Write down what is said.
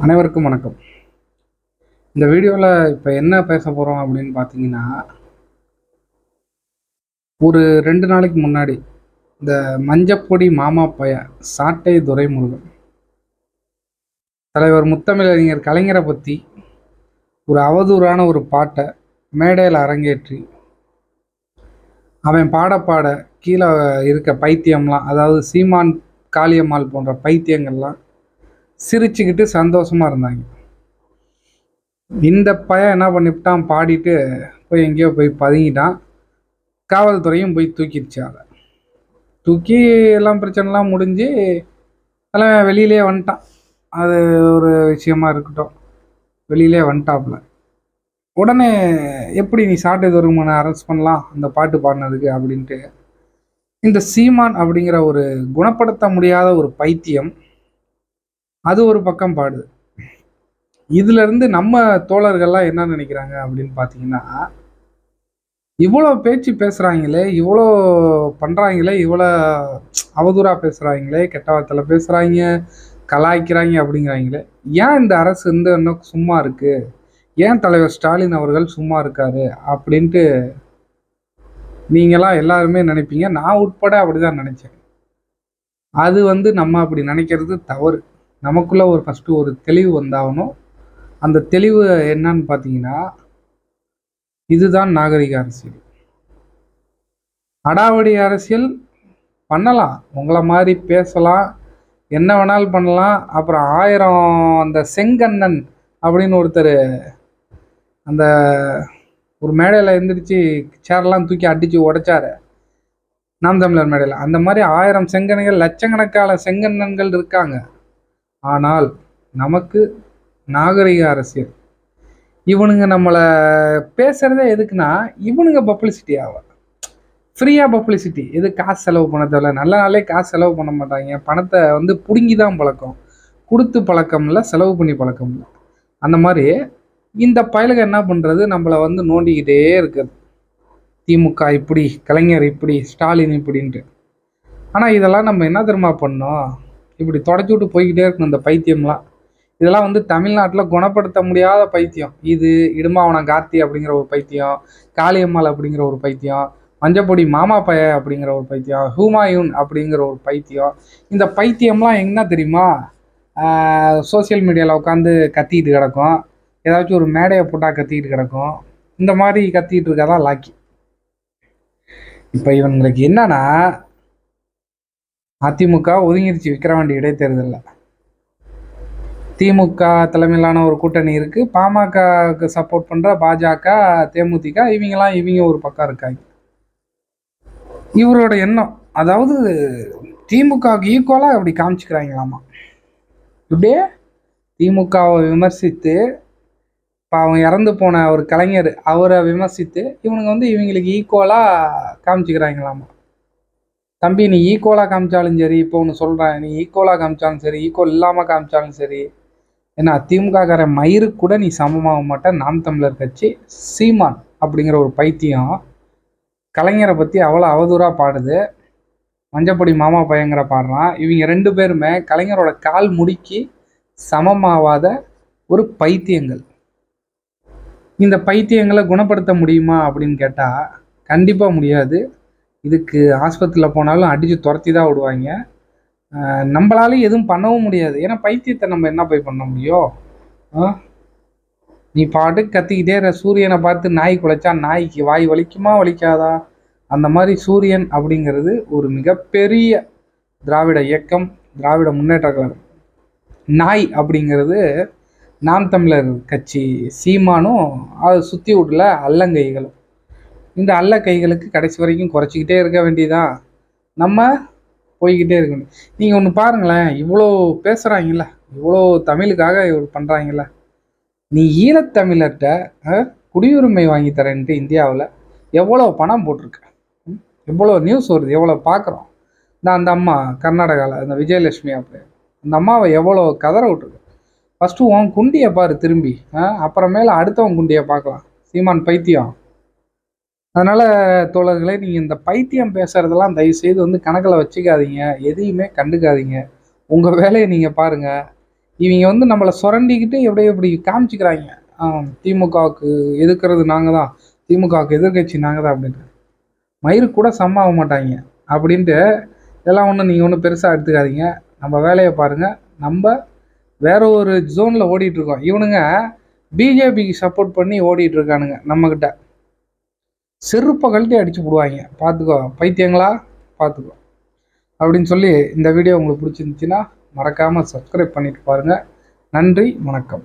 அனைவருக்கும் வணக்கம். இந்த வீடியோவில் இப்போ என்ன பேச போகிறோம் அப்படின்னு பார்த்தீங்கன்னா ஒரு ரெண்டு நாளைக்கு முன்னாடி இந்த மஞ்சப்பொடி மாமா பைய சாட்டை துரைமுருகன் தலைவர் முத்தமிழறிஞர் கலைஞரை பற்றி ஒரு அவதூறான ஒரு பாட்டை மேடையில் அரங்கேற்றி அவன் பாட பாட கீழே இருக்க பைத்தியம்லாம் அதாவது சீமான் காளியம்மாள் போன்ற பைத்தியங்கள்லாம் சிரிச்சுக்கிட்டு சந்தோஷமாக இருந்தாங்க. இந்த பையன் என்ன பண்ணிவிட்டான்? பாடிட்டு போய் எங்கேயோ போய் பதுங்கிட்டான். காவல்துறையும் போய் தூக்கிடுச்சு அதை தூக்கி எல்லாம் பிரச்சனைலாம் முடிஞ்சு எல்லாம் வெளியிலே வந்துட்டான். அது ஒரு விஷயமா இருக்கட்டும். வெளியிலே வந்துட்டாப்புல. உடனே எப்படி நீ சாட்டை துருமனை அரெஸ்ட் பண்ணலாம்? அந்த பாட்டு பாடினதுக்கு அப்படின்ட்டு. இந்த சீமான் அப்படிங்கிற ஒரு குணப்படுத்த முடியாத ஒரு பைத்தியம் அது ஒரு பக்கம் பாடுது. இதுல இருந்து நம்ம தோழர்கள்லாம் என்ன நினைக்கிறாங்க அப்படின்னு பார்த்தீங்கன்னா இவ்வளோ பேச்சு பேசுகிறாங்களே இவ்வளோ பண்ணுறாங்களே இவ்வளோ அவதூறாக பேசுகிறாங்களே கெட்ட வார்த்தையில் பேசுகிறாங்க கலாய்க்கிறாங்க அப்படிங்கிறாங்களே ஏன் இந்த அரசு வந்து இன்னும் சும்மா இருக்கு? ஏன் தலைவர் ஸ்டாலின் அவர்கள் சும்மா இருக்காரு? அப்படின்ட்டு நீங்களாம் எல்லாருமே நினைப்பீங்க. நான் உட்பட அப்படிதான் நினைச்சேன். அது வந்து நம்ம அப்படி நினைக்கிறது தவறு. நமக்குள்ளே ஒரு ஃபஸ்ட்டு ஒரு தெளிவு வந்தாகணும். அந்த தெளிவு என்னன்னு பார்த்தீங்கன்னா இதுதான் நாகரிக அரசியல். அடாவடி அரசியல் பண்ணலாம். உங்களை மாதிரி பேசலாம். என்ன வேணாலும் பண்ணலாம். அப்புறம் ஆயிரம் அந்த செங்கண்ணன் அப்படின்னு ஒருத்தர் அந்த ஒரு மேடையில் எந்திரிச்சு சேர்லாம் தூக்கி அடித்து உடைச்சாரு. நாம் தமிழர் மேடையில். அந்த மாதிரி ஆயிரம் செங்கன்கள் லட்சக்கணக்கான செங்கண்ணன்கள் இருக்காங்க. ஆனால் நமக்கு நாகரிக அரசியல். இவனுங்க நம்மளை பேசுறதே எதுக்குன்னா இவனுங்க பப்ளிசிட்டி ஆகும் ஃப்ரீயாக பப்ளிசிட்டி எது காசு செலவு பண்ண தேவையில்ல நல்ல நாளே காசு செலவு பண்ண மாட்டாங்க. பணத்தை வந்து பிடுங்கி தான் பழக்கம். கொடுத்து பழக்கம் இல்லை செலவு பண்ணி பழக்கம் இல்லை அந்த மாதிரி இந்த பயலுக என்ன பண்ணுறது நம்மளை வந்து நோண்டிக்கிட்டே இருக்குது. திமுக இப்படி கலைஞர் இப்படி ஸ்டாலின் இப்படின்ட்டு. ஆனால் இதெல்லாம் நம்ம என்ன தெரியுமா பண்ணோம்? இப்படி தொடச்சி விட்டு போய்கிட்டே இருக்கணும் இந்த பைத்தியம்லாம். இதெல்லாம் வந்து தமிழ்நாட்டில் குணப்படுத்த முடியாத பைத்தியம். இது இடுமாவனம் கார்த்தி அப்படிங்கிற ஒரு பைத்தியம் காளியம்மாள் அப்படிங்கிற ஒரு பைத்தியம் மஞ்சப்பொடி மாமா பய அப்படிங்கிற ஒரு பைத்தியம் ஹூமாயூன் அப்படிங்கிற ஒரு பைத்தியம். இந்த பைத்தியம்லாம் என்ன தெரியுமா? சோசியல் மீடியாவில் உட்காந்து கத்திக்கிட்டு கிடக்கும். ஏதாச்சும் ஒரு மேடையை போட்டால் கத்திக்கிட்டு கிடக்கும். இந்த மாதிரி கத்திக்கிட்டு இருக்காதான் லாக்கி இப்போ இவங்களுக்கு என்னன்னா அதிமுக ஒதுங்கிருச்சு விக்கிரவாண்டி இடைத்தேர்தலில். திமுக தலைமையிலான ஒரு கூட்டணி இருக்குது பாமகவுக்கு சப்போர்ட் பண்ணுற பாஜக தேமுதிக இவங்கெல்லாம் இவங்க ஒரு பக்கம் இருக்காங்க. இவரோட எண்ணம் அதாவது திமுகவுக்கு ஈக்குவலாக அப்படி காமிச்சுக்கிறாங்களாமா? இப்படியே திமுகவை விமர்சித்து இப்போ அவன் இறந்து போன ஒரு கலைஞர் அவரை விமர்சித்து இவனுங்க வந்து இவங்களுக்கு ஈக்குவலாக காமிச்சுக்கிறாங்களாமா? தம்பி நீ ஈக்குவலாக காமிச்சாலும் சரி இப்போ ஒன்று சொல்கிறேன் நீ ஈக்குவலாக காமிச்சாலும் சரி ஈக்குவல் இல்லாமல் காமிச்சாலும் சரி ஏன்னா திமுககார மயிறு கூட நீ சமமாக மாட்ட. நாம் தமிழர் கட்சி சீமான் அப்படிங்கிற ஒரு பைத்தியம் கலைஞரை பற்றி அவ்வளோ அவதூறாக பாடுது. மஞ்சப்பொடி மாமா பையங்கிற பாடுறான். இவங்க ரெண்டு பேருமே கலைஞரோட கால் முடிக்கி சமமாவாத ஒரு பைத்தியங்கள். இந்த பைத்தியங்களை குணப்படுத்த முடியுமா அப்படின்னு கேட்டால் கண்டிப்பாக முடியாது. இதுக்கு ஆஸ்பத்திரியில் போனாலும் அடித்து துரத்தி தான் விடுவாங்க நம்மளாலையும் எதுவும் பண்ணவும் முடியாது. ஏன்னா பைத்தியத்தை நம்ம என்ன போய் பண்ண முடியும்? நீ பாட்டுக்கு கத்திக்கிட்டே இருக்க. சூரியனை பார்த்து நாய் குலைச்சா நாய்க்கு வாய் வலிக்குமா வலிக்காதா? அந்த மாதிரி சூரியன் அப்படிங்கிறது ஒரு மிகப்பெரிய திராவிட இயக்கம் திராவிட முன்னேற்ற கழகம். நாய் அப்படிங்கிறது நாம் தமிழர் கட்சி சீமானும் அதை சுற்றி விடல அல்லங்கைகளும். இந்த அல்ல கைகளுக்கு கடைசி வரைக்கும் குறைச்சிக்கிட்டே இருக்க வேண்டியதான் நம்ம போய்கிட்டே இருக்கணும். நீங்கள் ஒன்று பாருங்களேன் இவ்வளோ பேசுகிறாங்கல்ல இவ்வளோ தமிழுக்காக இவர் பண்ணுறாங்கல்ல நீ ஈழத்தமிழர்கிட்ட குடியுரிமை வாங்கி தரேன்ட்டு இந்தியாவில் எவ்வளோ பணம் போட்டிருக்க? எவ்வளோ நியூஸ் வருது எவ்வளோ பார்க்குறோம் நான் அந்த அம்மா கர்நாடகாவில் அந்த விஜயலட்சுமி அப்படி. அந்த அம்மாவை எவ்வளோ கதற விட்டுருக்கு? ஃபஸ்ட்டு உன் குண்டியை பாரு திரும்பி அப்புறமேல அடுத்தவன் குண்டியை பார்க்கலாம். சீமான் பைத்தியம். அதனால் தோழர்களே நீங்கள் இந்த பைத்தியம் பேசுகிறதெல்லாம் தயவுசெய்து வந்து கணக்கில் வச்சுக்காதீங்க. எதையுமே கண்டுக்காதீங்க. உங்கள் வேலையை நீங்கள் பாருங்கள் இவங்க வந்து நம்மளை சுரண்டிக்கிட்டு எப்படி எப்படி காமிச்சிக்கிறாங்க. திமுகவுக்கு எதிர்க்கிறது நாங்கள் தான். திமுகவுக்கு எதிர்கட்சி நாங்கள் தான் அப்படின்ட்டு. மயிறு கூட சம்மாக மாட்டாங்க. அப்படின்ட்டு இதெல்லாம் ஒன்றும் நீங்கள் ஒன்றும் பெருசாக எடுத்துக்காதீங்க. நம்ம வேலையை பாருங்கள் நம்ம வேற ஒரு ஜோனில் ஓடிட்டுருக்கோம் இவனுங்க பிஜேபிக்கு சப்போர்ட் பண்ணி ஓடிட்டு இருக்கானுங்க நம்மக்கிட்ட செருப்பை கழட்டி அடிச்சு விடுவாங்க பார்த்துக்கோ பைத்தியங்களா? பார்த்துக்கோ. அப்படின்னு சொல்லி இந்த வீடியோ உங்களுக்கு பிடிச்சிருந்துச்சின்னா மறக்காமல் சப்ஸ்கிரைப் பண்ணிட்டு பாருங்கள் நன்றி வணக்கம்.